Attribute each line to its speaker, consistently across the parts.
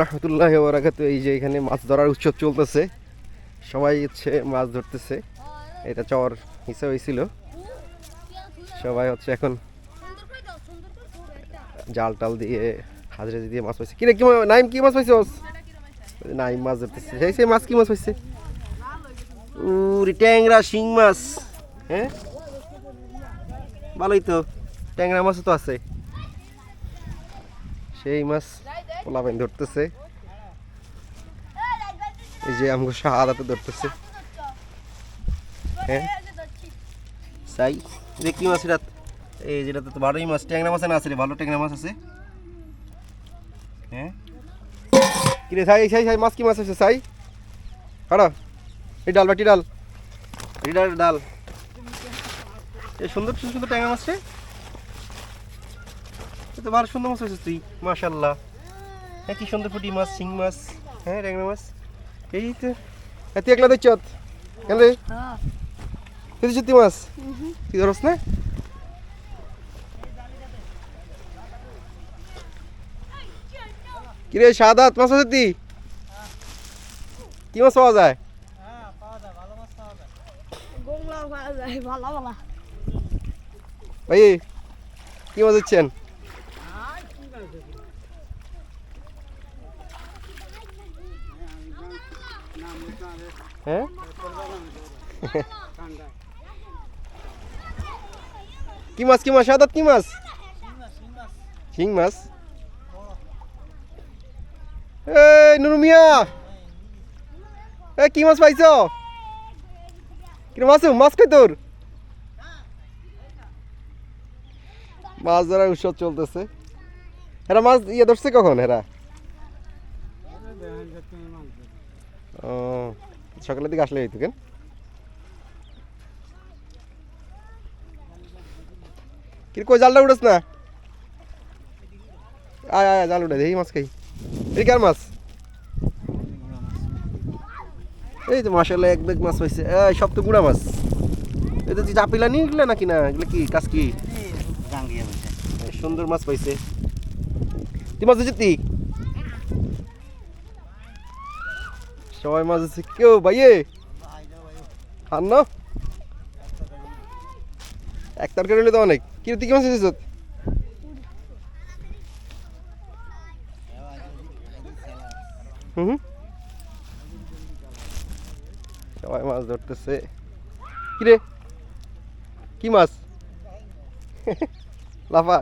Speaker 1: রহমতুল্লাহ বরাকাত, এই যে এখানে মাছ ধরার উৎসব চলতেছে। সবাই হচ্ছে মাছ ধরতেছে। এটা চর হিসেবে হয়েছিল। সবাই হচ্ছে এখন জাল টাল দিয়ে হাজরে দিয়ে মাছ পাইছে। কিরে, কি নাইম কি মাছ পাইছে নাইম মাছ ধরতেছে। সেই সেই মাছ কি মাছ পাইছে? উরি, ট্যাংরা, শিং মাছ। হ্যাঁ? ভালোই তো। ট্যাংরা মাছও তো আছে। সেই মাছ পোলাপাইন ধরতেছে। এই যে আমাকে শাহাদাতে ধরতেছে। হ্যাঁ? সাই, যে কি মাছ এটা? এই যেটাতে তো ভালোই মাছ, ট্যাংরা মাছ না আছে ভালো ট্যাংরা মাছ আছে? হ্যাঁ? কিরে সাই সাই সাই, মাছ কি মাছ আছে সাই? হাড়া, এই ডাল বাটি ডাল। এই ডাল এই সুন্দর সুন্দর ট্যাংরা মাছ রে। তো ভালো সুন্দর মাছ হয়েছে তুই, মাশাল্লাহ। হ্যাঁ কি সুন্দর পুটি মাছ শিং মাছ হ্যাঁ ট্যাংরা মাছ। এই তো। তুই একলা দেখছ কেন রে? তুই সত্যি মাছ। তুই ধরস না? কিরে সাদাত মাছ আছে তুই কি মাছ পাওয়া যায়? ভাই কি মাছ হচ্ছেন হ্যাঁ? কি মাছ কি মাছ? সাদাত কি মাছ? শিং মাছ। এই নুরু মিয়া! এ কি মাছ পাইছ? কি মাছ মাছ কই তোর? মাছ ধরার উৎসব চলতেছে। এরা মাছ ইয়ে ধরছে কখন এরা ও। সকালের দিকে আসলে হইতো কেন? কি কই জালটা উঠেছ না? আয় আয় জাল উঠে দেখি মাছ খাই। এই কার মাছ? এই তো মাসাল্লাহ এক বেগ মাছ পাইছে এই সব তো গুড়া মাছ। এটা তুই চাপিলা নিয়ে এগুলো নাকি না? এগুলো কি কাজ কি? এই সুন্দর মাছ পাইছে। তুই মাছ তুই সবাই মাছ ধরছে কেউ ভাইয়ে খান না এক তরকারি হলে তো অনেক। কি কি মাছ হুম। সবাই মাছ ধরতেছে। কি রে? কি মাছ? লাফা।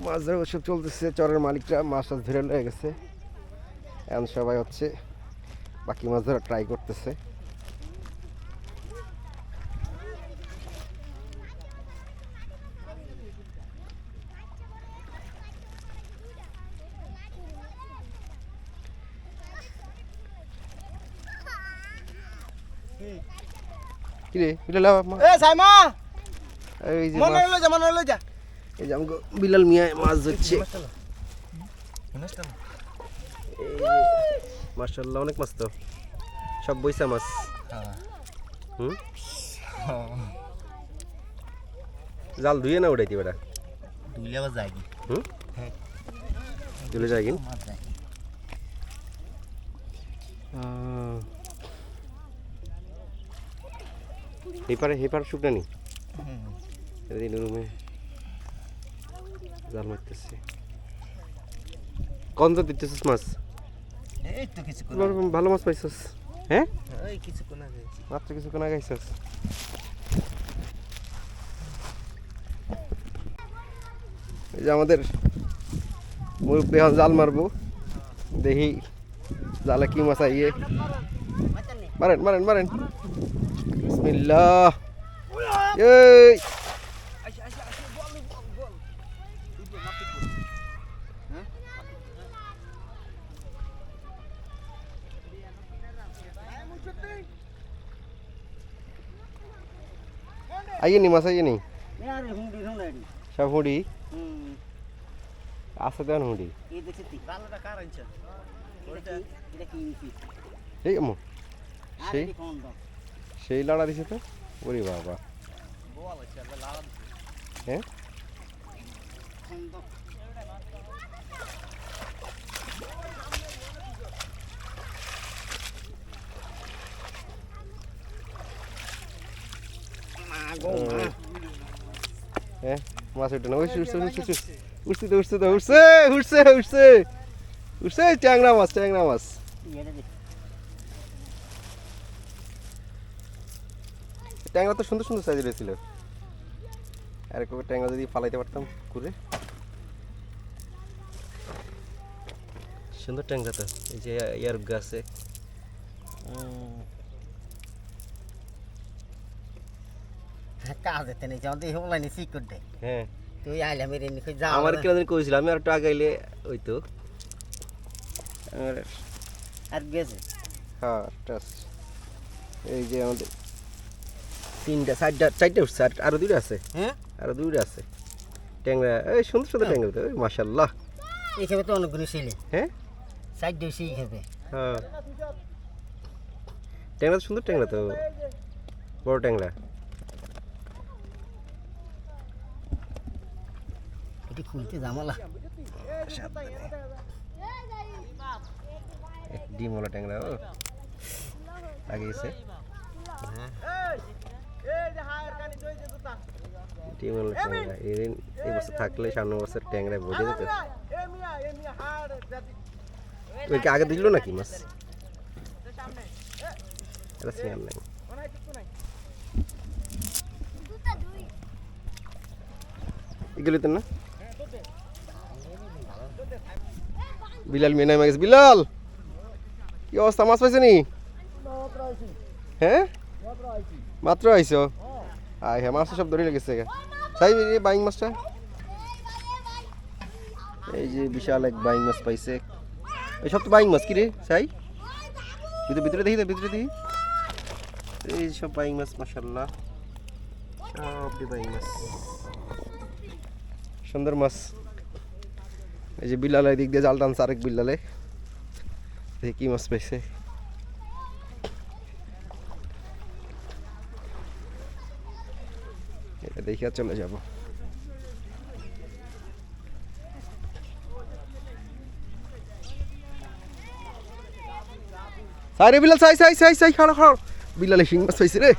Speaker 1: মাছ ধরে ওসব চলতেছে চরের মালিকরা মাছ টাছ ধরে লয়ে গেছে। এখন সবাই হচ্ছে বাকি মাছ ধরা ট্রাই করতেছে। কি রে? বিলাল মা-
Speaker 2: এ সাইমা!
Speaker 1: এই যে
Speaker 2: মনে হলো যা মনে হলো যা।
Speaker 1: এই যে আমাকে বিলাল মিয়া মাছ ধরছে। মার্শাল্লাহ অনেক মাছ তো। সব বইসা মাছ। হুম? জাল ধুয়ে না উঠাইতে বেটা
Speaker 2: দুইলে আবার যাই কি?
Speaker 1: হুম?
Speaker 2: হ্যাঁ।
Speaker 1: চলে যায় কিন
Speaker 2: মাছ যাই
Speaker 1: হেপারে হেপার শুকনা নি রুমে জাল মারতেছে কন দিতেছিস মাছ?
Speaker 2: এই তো কিছু
Speaker 1: ভালো মাছ পাইছস। হ্যাঁ?
Speaker 2: এই কিছু কোন
Speaker 1: মাত্র আগে আইসস এই যে আমাদের মুরব্বী জাল মারবো। দেখি জালে কি মাছ আইয়ে। মারেন মারেন মারেন। বিসমিল্লাহ। এই! আইয়ে নি মাছ
Speaker 2: আইনি
Speaker 1: সব হুঁড়ি? আছে দেন হুঁড়ি।
Speaker 2: এই
Speaker 1: সেই সেই লাড়া দিছে তো? ওরে বাবা। হ্যাঁ
Speaker 2: কোন দাম মা গো মা
Speaker 1: হ্যাঁ মাছ উঠে না। উঠছে উঠছে উঠছে উঠছে। তো উঠছে তো উঠছে উঠছে উঠছে। উঠছে ট্যাংরা মাছ ট্যাংরা মাছ। ট্যাংরা তো সুন্দর সুন্দর সাইজের হয়েছিল আর একটা ট্যাংরা যদি ফালাইতে পারতাম করে। সুন্দর ট্যাংরা তো এই যে ইয়ার গাছে।
Speaker 2: কাজ এতে নেই যাও দেখে বলাই নি সিকুর দে
Speaker 1: হ্যাঁ।
Speaker 2: তুই আইলে মেরে নি কই যা
Speaker 1: আমার কেন জানি কইছিল আমি আর একটু আগাইলে ওই তো
Speaker 2: আর গেছে।
Speaker 1: হ্যাঁ টাস এই যে আমাদের তিনটা চারটা চারটে উঠছে আর আরও দুইটা আছে।
Speaker 2: হ্যাঁ?
Speaker 1: আরও দুইটা আছে। ট্যাংরা এই সুন্দর সুন্দর ট্যাংরা তো মাশাল্লাহ
Speaker 2: এই খেবে তো অনেকগুলো ছিলে
Speaker 1: হ্যাঁ?
Speaker 2: সাইড দিয়ে সেই খেবে
Speaker 1: হ্যাঁ। ট্যাংরা তো সুন্দর ট্যাংরা তো বড় ট্যাংরা।
Speaker 2: এটি খুলতে জামালা
Speaker 1: ডিমওয়ালা ট্যাংরা ও। লাগিয়েছে ডিমওয়ালা ট্যাংরা এই এই বছর থাকলে সামনে বছর ট্যাংরা বোঝে যেত ওই কি আগে দিল নাকি মাছ? এগুলো তো না? বিলাল মেয়ে নামে গেছে। বিলাল! কি অবস্থা? মাছ পাইছে নি? হ্যাঁ? মাত্র আইছো? আয় হ্যাঁ মাছ সব ধরে লেগেছে এই বাইং মাছটা। এই যে বিশাল এক বাইং মাছ পাইছে। এই সব তো বাইং মাছ কি রে? সাই ভিতরে ভিতরে দেখি তো, ভিতরে দেখি। এই সব বাইং মাছ মাসাল্লাহ সব বাইং মাছ। সুন্দর মাছ। এই যে বিল্লালের দিক দিয়ে জাল টানছে আরেক বিল্লালে দেখি কি মাছ পাইছে। এটা দেখে চলে যাব। সাই রে বিলাল, সাই সাই সাই সাই, খাড়ো খাড়ো। বিল্লালে শিং মাছ পাইছে রে।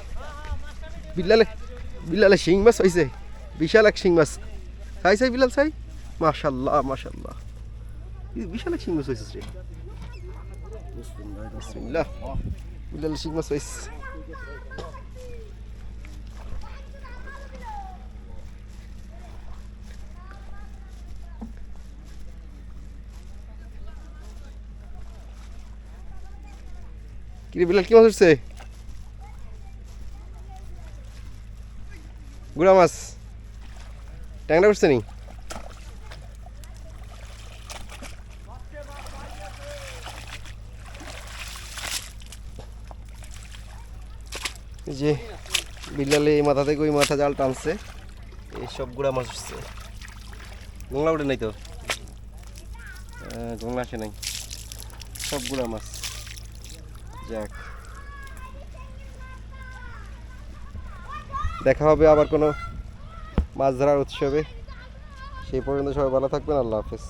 Speaker 1: বিল্লালে বিল্লালে শিং মাছ পাইছে। বিশাল এক শিং মাছ। সাই সাই, বিলাল, সাই। মাশাল্লাহ মাশাল্লাহ বিশাল এক মাছ হয়েছে রে। বিসমিল্লাহ। শিং মাছ হয়েছে কিরে কি মাছ উঠছে গুড়া মাছ। ট্যাংরা উঠছে নি? যে বিল্লালে এই মাথা থেকে ওই মাথা জাল টানছে। এই সব গুড়া মাছ উঠছে। গোংলা উঠে নাই তো? গোংলা আসে নাই। সব গুড়া মাছ। যাক। দেখা হবে আবার কোনো মাছ ধরার উৎসবে। সেই পর্যন্ত সবাই ভালো থাকবেন। আল্লাহ হাফেজ।